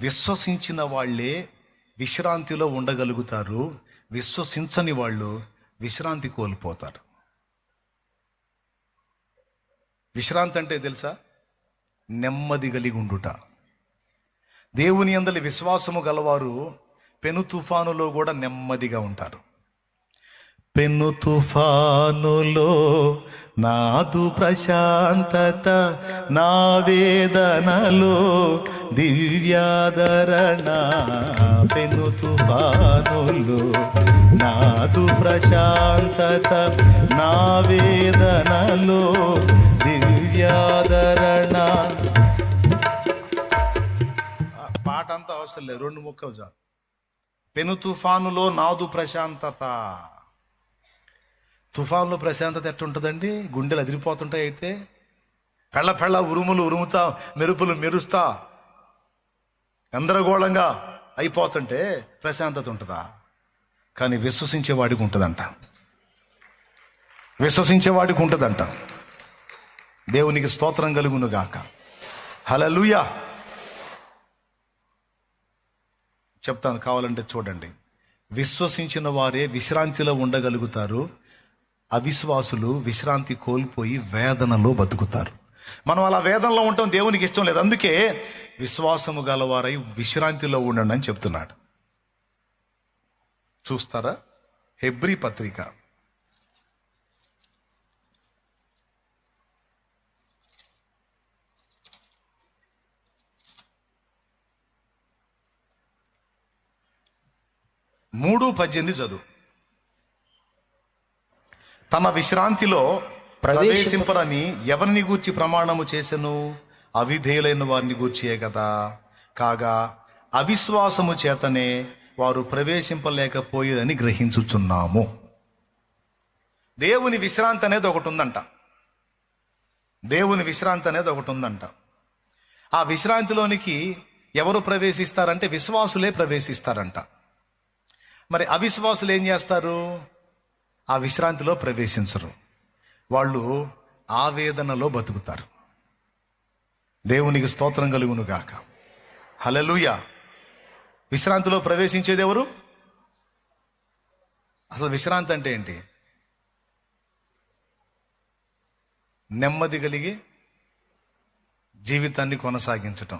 విశ్వసించిన వాళ్ళే విశ్రాంతిలో ఉండగలుగుతారు. విశ్వసించని వాళ్ళు విశ్రాంతి కోల్పోతారు. విశ్రాంతి అంటే తెలుసా? నెమ్మది కలిగి ఉండుట. దేవుని అందలి విశ్వాసము గలవారు పెను తుఫానులో కూడా నెమ్మదిగా ఉంటారు. పెను తుఫానులో నాదు ప్రశాంతత నా వేదనలో దివ్యాదరణ. పెను తుఫానులో నాదు ప్రశాంతత నా వేదనలో దివ్యాదరణ. పాట అంతా అవసరం లేదు రెండు ముక్కలు చాలు. పెను తుఫానులో నాదు ప్రశాంతత. తుఫాన్లో ప్రశాంతత ఎట్టుంటుందండి? గుండెలు అదిరిపోతుంటాయి అయితే. పెళ్ళ పెళ్ళ ఉరుములు ఉరుముతా మెరుపులు మెరుస్తా గందరగోళంగా అయిపోతుంటే ప్రశాంతత ఉంటుందా? కానీ విశ్వసించేవాడికి ఉంటుందంట. విశ్వసించేవాడికి ఉంటుందంట. దేవునికి స్తోత్రం కలుగును గాక హలలుయా చెప్తాను కావాలంటే చూడండి. విశ్వసించిన వారే విశ్రాంతిలో ఉండగలుగుతారు. అవిశ్వాసులు విశ్రాంతి కోల్పోయి వేదనలో బతుకుతారు. మనం అలా వేదనలో ఉండటం దేవునికి ఇష్టం లేదు. అందుకే విశ్వాసము గలవారై విశ్రాంతిలో ఉండండి అని చెప్తున్నాడు. చూస్తారా? హెబ్రీ పత్రిక. మూడు పద్దెనిమిది చదువు. తన విశ్రాంతిలో ప్రవేశింపరని ఎవరిని గూర్చి ప్రమాణము చేసెను? అవిధేయులైన వారిని గూర్చియే కదా కాగా అవిశ్వాసము చేతనే వారు ప్రవేశింపలేకపోయేదని గ్రహించుచున్నాము. దేవుని విశ్రాంతి అనేది ఒకటి ఉందంట దేవుని విశ్రాంతి అనేది ఒకటి ఉందంట ఆ విశ్రాంతిలోనికి ఎవరు ప్రవేశిస్తారంటే విశ్వాసులే ప్రవేశిస్తారంట. మరి అవిశ్వాసులు ఏం చేస్తారు? ఆ విశ్రాంతిలో ప్రవేశించరు. వాళ్ళు ఆవేదనలో బతుకుతారు. దేవునికి స్తోత్రం కలుగును గాక. హలలుయ విశ్రాంతిలో ప్రవేశించేది ఎవరు? అసలు విశ్రాంతి అంటే ఏంటి? నెమ్మది కలిగి జీవితాన్ని కొనసాగించటం.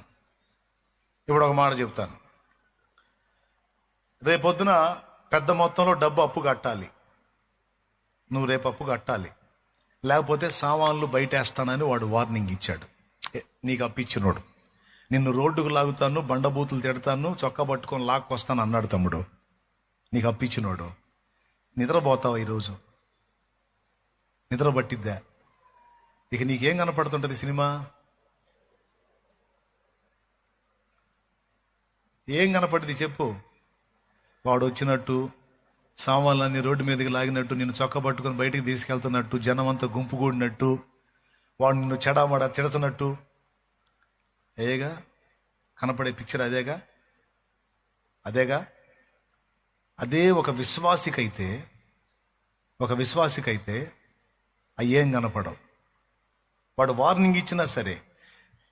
ఇప్పుడు ఒక మాట చెప్తాను. రేపొద్దున పెద్ద మొత్తంలో డబ్బు అప్పు కట్టాలి. నువ్వు రేపు అప్పు కట్టాలి. లేకపోతే సామాన్లు బయటేస్తానని వాడు వార్నింగ్ ఇచ్చాడు. ఏ, నీకు అప్పిచ్చినోడు నిన్ను రోడ్డుకు లాగుతాను బండబూతులు తిడతాను చొక్కా పట్టుకొని లాక్కొస్తాను అన్నాడు తమ్ముడు. నీకు అప్పిచ్చినోడు నిద్రపోతావా ఈరోజు? నిద్ర పట్టిద్దా ఇక నీకేం కనపడుతుంటది సినిమా? ఏం కనపడింది చెప్పు. వాడు వచ్చినట్టు సామాన్లన్నీ రోడ్డు మీదకి లాగినట్టు నిన్ను చొక్క పట్టుకొని బయటికి తీసుకెళ్తున్నట్టు జనం అంతా గుంపుగూడినట్టు వాడు నిన్ను చెడామడా తిడుతున్నట్టు. అదేగా కనపడే పిక్చర్ అదేగా? అదేగా? అదే ఒక విశ్వాసికైతే ఒక విశ్వాసికైతే అయ్యేం కనపడవు. వాడు వార్నింగ్ ఇచ్చినా సరే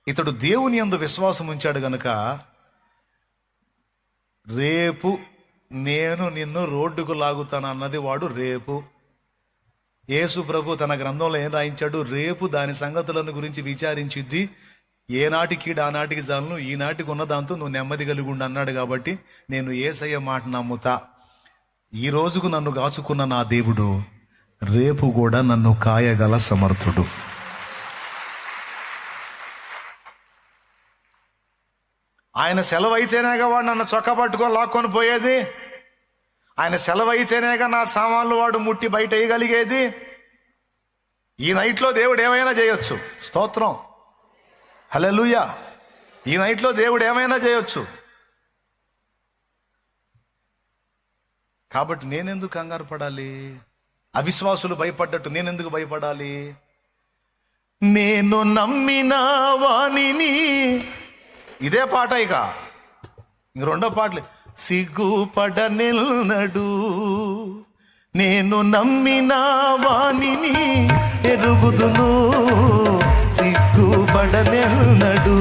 ఇతడు దేవుని యందు విశ్వాసం ఉంచాడు గనుక రేపు నేను నిన్ను రోడ్డుకు లాగుతాను అన్నది వాడు రేపు. యేసు ప్రభు తన గ్రంథంలో ఏం రాయించాడు? రేపు దాని సంగతులను గురించి విచారించిద్ది. ఏనాటికి ఆనాటికి చాలను ఈనాటికి ఉన్న దాంతో నువ్వు నెమ్మది కలిగి ఉండి అన్నాడు కాబట్టి నేను ఏసయ్య మాట నమ్ముతా. ఈ రోజుకు నన్ను గాచుకున్న నా దేవుడు రేపు కూడా నన్ను కాయగల సమర్థుడు. ఆయన సెలవు అయితేనేగా వాడు నన్ను చొక్క పట్టుకొని లాక్కొని పోయేది? ఆయన సెలవు అయితేనేగా నా సామాన్లు వాడు ముట్టి బయట వేయగలిగేది? ఈ నైట్లో దేవుడు ఏమైనా చేయొచ్చు? స్తోత్రం. హలెలుయా ఈ నైట్లో దేవుడు ఏమైనా చేయొచ్చు? కాబట్టి నేనెందుకు కంగారు పడాలి? అవిశ్వాసులు భయపడ్డట్టు నేనెందుకు భయపడాలి? నేను నమ్మిన వాణిని. ఇదే పాట ఇక. ఇంక రెండో పాటలు. సిగ్గుపడనిల్నడు నేను నమ్మిన వాణిని ఎరుగుదును. సిగ్గుపడనిల్నడు సిగ్గుపడనిల్నడు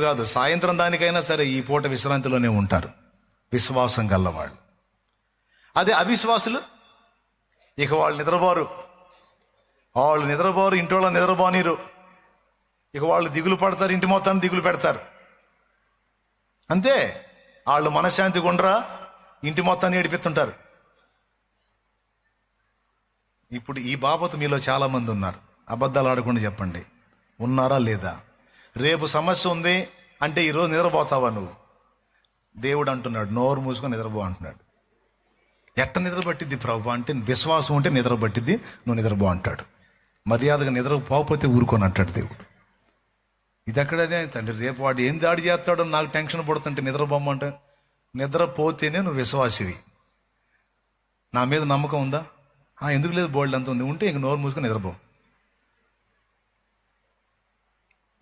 కాదు సాయంత్రం దానికైనా సరే ఈ పూట విశ్రాంతిలోనే ఉంటారు. విశ్వాసం గల్లవాళ్ళు అదే అవిశ్వాసులు? ఇక వాళ్ళు నిద్రపోరు. వాళ్ళు నిద్రపోరు ఇంటి వాళ్ళు నిద్రపోనీరు. ఇక వాళ్ళు దిగులు పడతారు ఇంటి మొత్తాన్ని దిగులు పెడతారు. అంతే. వాళ్ళు మనశ్శాంతి గుండ్రా ఇంటి మొత్తాన్ని ఏడిపిస్తుంటారు. ఇప్పుడు ఈ బాబతు మీలో చాలా మంది ఉన్నారు. అబద్ధాలు ఆడకుండా చెప్పండి. ఉన్నారా లేదా? రేపు సమస్య ఉంది అంటే ఈరోజు నిద్రపోతావా నువ్వు? దేవుడు అంటున్నాడు నోరు మూసుకొని నిద్రపో అంటున్నాడు. ఎట్ట నిద్రపట్టిద్ది ప్రభు అంటే విశ్వాసం ఉంటే నిద్ర పట్టిద్ది నువ్వు నిద్రపో అంటాడు. మర్యాదగా నిద్ర పోకపోతే ఊరుకొని అంటాడు దేవుడు. ఇది ఎక్కడనే తండ్రి రేపు వాడు ఏం దాడి చేస్తాడో నాకు టెన్షన్ పడుతుంటే నిద్రపోమంట నిద్రపోతేనే నువ్వు విశ్వాసివి. నా మీద నమ్మకం ఉందా? ఎందుకు లేదు బోల్డ్ అంత ఉంది. ఉంటే ఇంక నోరు మూసుకొని నిద్రపో.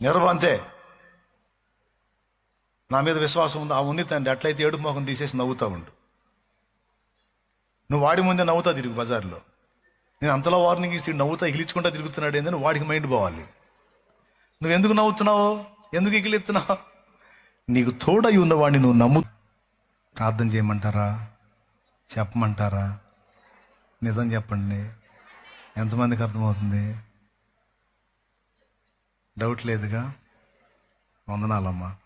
నిద్రపో అంతే. నా మీద విశ్వాసం ఉంది. ఆ ఉంది తండ్రి అట్లయితే ఏడుపు మొఖం తీసేసి నవ్వుతా ఉండు. నువ్వు వాడి ముందే నవ్వుతా తిరుగు బజార్లో. నేను అంతలో వార్నింగ్ ఇస్తే నవ్వుతా ఎగిలించుకుంటా తిరుగుతున్నాడు ఏందని వాడికి మైండ్ పోవాలి. నువ్వు ఎందుకు నవ్వుతున్నావు? ఎందుకు ఎగిలిస్తున్నావు? నీకు తోడై ఉన్నవాడిని నువ్వు నమ్ము ప్రార్థన చేయమంటారా? చెప్పమంటారా? నిజం చెప్పండి. ఎంతమందికి అర్థమవుతుంది? డౌట్ లేదుగా? వందనాలమ్మా.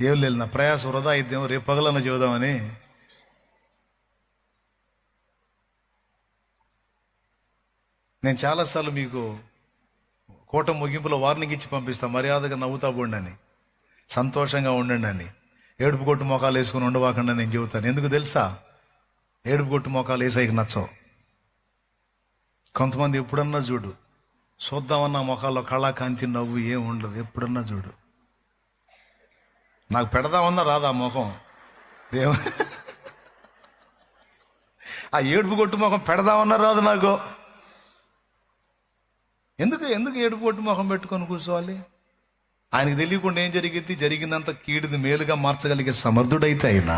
ఏం లేదు నా ప్రయాస వృధా అయిద్దాం రేపు పగలన్న చూద్దామని నేను చాలాసార్లు మీకు కోట ముగింపులో వార్నింగ్ ఇచ్చి పంపిస్తాను మర్యాదగా నవ్వుతా ఉండండి. సంతోషంగా ఉండండి. అని ఏడుపు కొట్టు మొఖాలు వేసుకుని ఉండవాకుండా నేను చెబుతాను. ఎందుకు తెలుసా? ఏడుపు కొట్టు మొఖాలు వేసాయికి నచ్చవు. కొంతమంది ఎప్పుడన్నా చూడు చూద్దామన్న ముఖాల్లో కళాకాంతి నవ్వు ఏం ఉండదు. ఎప్పుడన్నా చూడు. నాకు పెడదామన్నా రాదా ముఖం? దేవ ఆ ఏడుపు కొట్టు ముఖం పెడదామన్నా రాదు నాకు. ఎందుకు ఎందుకు ఏడుపు కొట్టు ముఖం పెట్టుకొని కూర్చోవాలి? ఆయనకు తెలియకుండా ఏం జరిగింది? జరిగిందంత కీడుది మేలుగా మార్చగలిగే సమర్థుడైతే అయినా.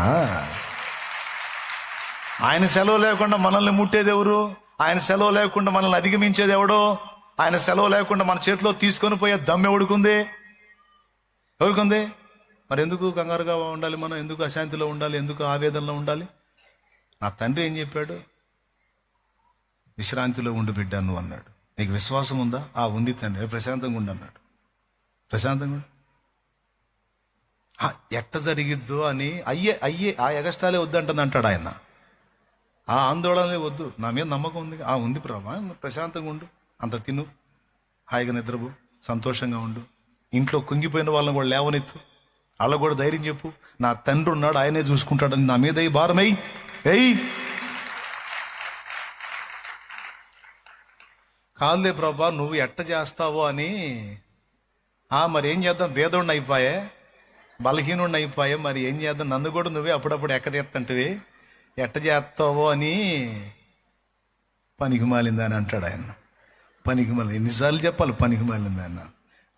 ఆయన సెలవు లేకుండా మనల్ని ముట్టేది ఎవరు? ఆయన సెలవు లేకుండా మనల్ని అధిగమించేది ఎవడో? ఆయన సెలవు లేకుండా మన చేతిలో తీసుకొని పోయే దమ్మె ఎవడుకుంది? ఎవరికుంది? మరి ఎందుకు కంగారుగా ఉండాలి మనం? ఎందుకు అశాంతిలో ఉండాలి? ఎందుకు ఆవేదనలో ఉండాలి? నా తండ్రి ఏం చెప్పాడు? విశ్రాంతిలో ఉండి బిడ్డ నువ్వు అన్నాడు. నీకు విశ్వాసం ఉందా? ఆ ఉంది తండ్రి. ప్రశాంతంగా ఉండు అన్నాడు. ప్రశాంతంగా ఎట్ట జరిగిద్దో అని అయ్యే అయ్యే ఆ ఎగస్టాలే వద్దంటుంది అంటాడు ఆయన. ఆ ఆందోళనే వద్దు. నా మీద నమ్మకం ఉంది. ఆ ఉంది ప్రభా. ప్రశాంతంగా ఉండు. అంత తిను. హాయిగా నిద్రపో. సంతోషంగా ఉండు. ఇంట్లో కుంగిపోయిన వాళ్ళని కూడా లేవనెత్తు. వాళ్ళకు కూడా ధైర్యం చెప్పు. నా తండ్రి ఉన్నాడు ఆయనే చూసుకుంటాడని నా మీద భారమై ఏయ్. కాదులే ప్రభా నువ్వు ఎట్ట చేస్తావో అని. ఆ మరి ఏం చేద్దాం? భేదోడిని అయిపోయే? బలహీనుడిని అయిపోయే? మరి ఏం చేద్దాం? నన్ను కూడా నువ్వే అప్పుడప్పుడు ఎక్కదెత్తంటివి ఎట్ట చేస్తావో అని పనికి మాలిందని అంటాడు ఆయన. పనికి మళ్ళీ ఎన్నిసార్లు చెప్పాలి పనికి మాలింది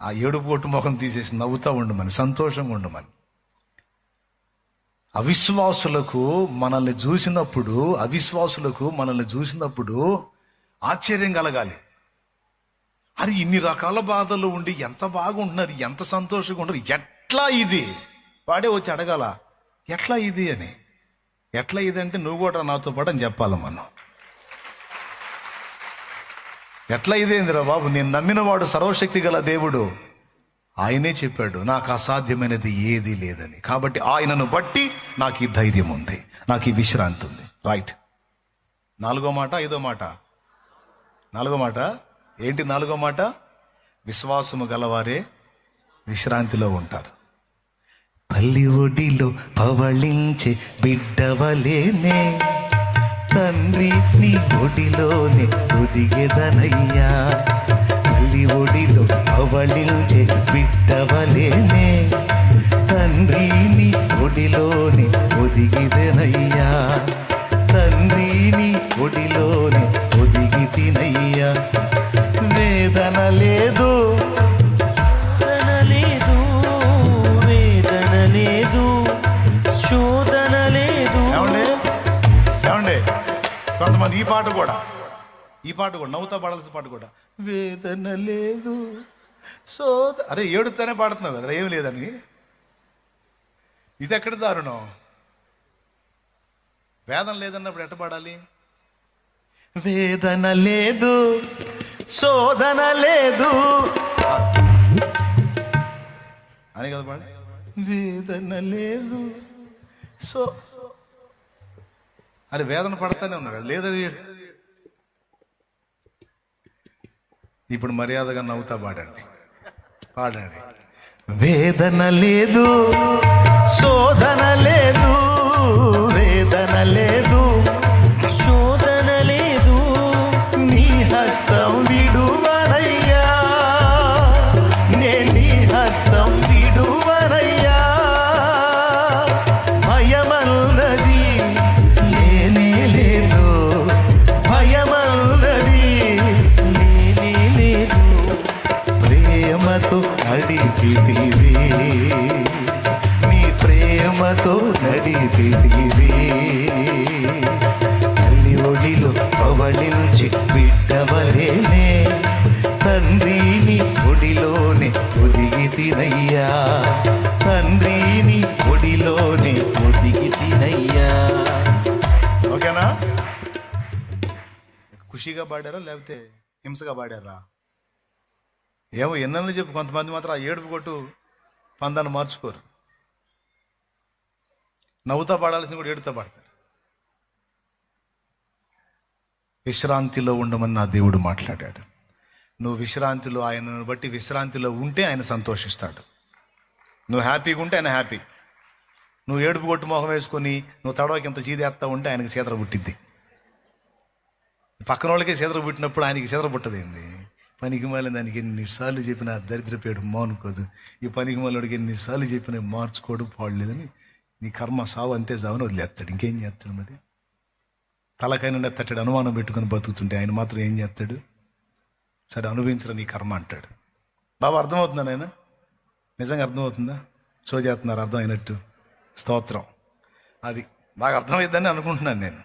ఆ ఏడుపు కొట్టు ముఖం తీసేసి నవ్వుతా ఉండమని సంతోషంగా ఉండమని. అవిశ్వాసులకు మనల్ని చూసినప్పుడు అవిశ్వాసులకు మనల్ని చూసినప్పుడు ఆశ్చర్యం కలగాలి. అరే ఇన్ని రకాల బాధలు ఉండి ఎంత బాగుంటున్నారు ఎంత సంతోషంగా ఉండరు ఎట్లా ఇది? వాడే వచ్చి అడగాల ఎట్లా ఇది అని. ఎట్లా ఇది అంటే నువ్వు కూడా నాతో పాటు అని చెప్పాలి మనం. ఎట్లా ఇదేందిరా బాబు? నేను నమ్మినవాడు సర్వశక్తి గల దేవుడు. ఆయనే చెప్పాడు నాకు అసాధ్యమైనది ఏదీ లేదని. కాబట్టి ఆయనను బట్టి నాకు ఈ ధైర్యం ఉంది. నాకు ఈ విశ్రాంతి ఉంది. రైట్ నాలుగో మాట ఐదో మాట? నాలుగో మాట? ఏంటి నాలుగో మాట? విశ్వాసము గలవారే విశ్రాంతిలో ఉంటారు. తల్లి ఒడిలో పవళించే బిడ్డవలేనే. తండ్రి నీ ఒడిలోనే ఒదిగెదనయ్యా తల్లి ఒడిలో పవళించే ఈ పాట కూడా. ఈ పాట కూడా నవ్వుతా పాడాల్సిన పాట కూడా. వేదన లేదు. సో అరే ఏడుతానే పాడుతున్నావు కదా ఏం లేదని? ఇది ఎక్కడ దారుణం? వేదన లేదన్నప్పుడు ఎట్ట పాడాలి? వేదన లేదు. శోధన లేదు. అని కదా పాడు. వేదన లేదు. సో అది వేదన పడతానే ఉన్నాడు లేదని ఇప్పుడు మర్యాదగా నవ్వుతా పాడండి. పాడండి. వేదన లేదు శోధన లేదు వేదన లేదు. శోధన లేదు నీ హస్తం విడు. తండ్రిని ఒడిలోనే ఒదిగి తినయ్యా. తండ్రిని ఒడిలోనే ఒదిగి తినయ్యా. ఓకేనా? ఖుషిగా పాడారా లేకపోతే హింసగా పాడారా? ఏమో ఎన్నెన్నో చెప్పు కొంతమంది మాత్రం ఆ ఏడుపు కొట్టు పందాన్ని మార్చుకోరు. నవ్వుతా పాడాల్సింది కూడా ఏడుతా పాడతారు. విశ్రాంతిలో ఉండమని నా దేవుడు మాట్లాడాడు. నువ్వు విశ్రాంతిలో ఆయనను బట్టి విశ్రాంతిలో ఉంటే ఆయన సంతోషిస్తాడు. నువ్వు హ్యాపీగా ఉంటే ఆయన హ్యాపీ. నువ్వు ఏడుపు కొట్టు మొహం వేసుకొని నువ్వు తడవకి ఇంత చీదేస్తా ఉంటే ఆయనకి సీతర పుట్టిద్ది. పక్కన వాళ్ళకే సీతర పుట్టినప్పుడు ఆయనకి సీతర పుట్టదేంది? పనికి మాలిన దానికి ఎన్నిసార్లు చెప్పినా దరిద్ర పేడు మానుకోదు. ఈ పనికి మాలోడికి ఎన్నిసార్లు చెప్పినా మార్చుకోడు పాడలేదని నీ కర్మ సావు అంతే సావుని వదిలేస్తాడు. ఇంకేం చేస్తాడు మరి? తలకైనా ఎత్తటాడు అనుమానం పెట్టుకొని బతుకుతుంటే ఆయన మాత్రం ఏం చేస్తాడు? సరే అనుభవించరా నీ కర్మ అంటాడు. బాబా అర్థమవుతుందా నేను నిజంగా అర్థమవుతుందా? షో చేస్తున్నారు అర్థం అయినట్టు స్తోత్రం. అది బాగా అర్థమవుతుందని అనుకుంటున్నాను నేను.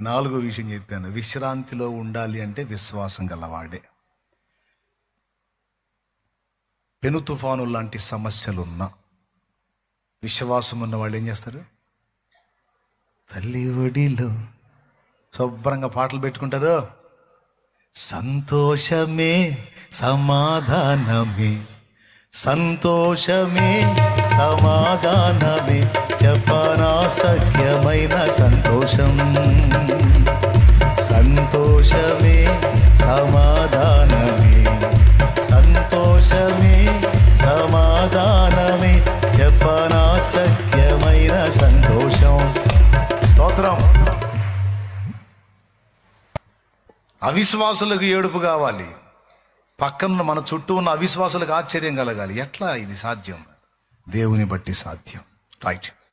నాలుగో విషయం చెప్పాను. విశ్రాంతిలో ఉండాలి అంటే విశ్వాసం గలవాడే. పెను తుఫాను లాంటి సమస్యలున్నా విశ్వాసం ఉన్న వాళ్ళు ఏం చేస్తారు? తల్లి ఒడిలో శుభ్రంగా పాటలు పెట్టుకుంటారు. సంతోషమే సమాధానమే. సంతోషమే సమాధానమే. చెప్పనా సఖ్యమైన సంతోషం. సంతోషమే సమాధానమే. సంతోషమే సమాధానమే. చెప్పనా సఖ్యమైన సంతోషం. స్తోత్రం. అవిశ్వాసులకు ఏడుపు కావాలి. పక్కన మన చుట్టూ ఉన్న అవిశ్వాసులకు ఆశ్చర్యం కలగాలి. ఎట్లా ఇది సాధ్యం? దేవుని బట్టి సాధ్యం. రైట్.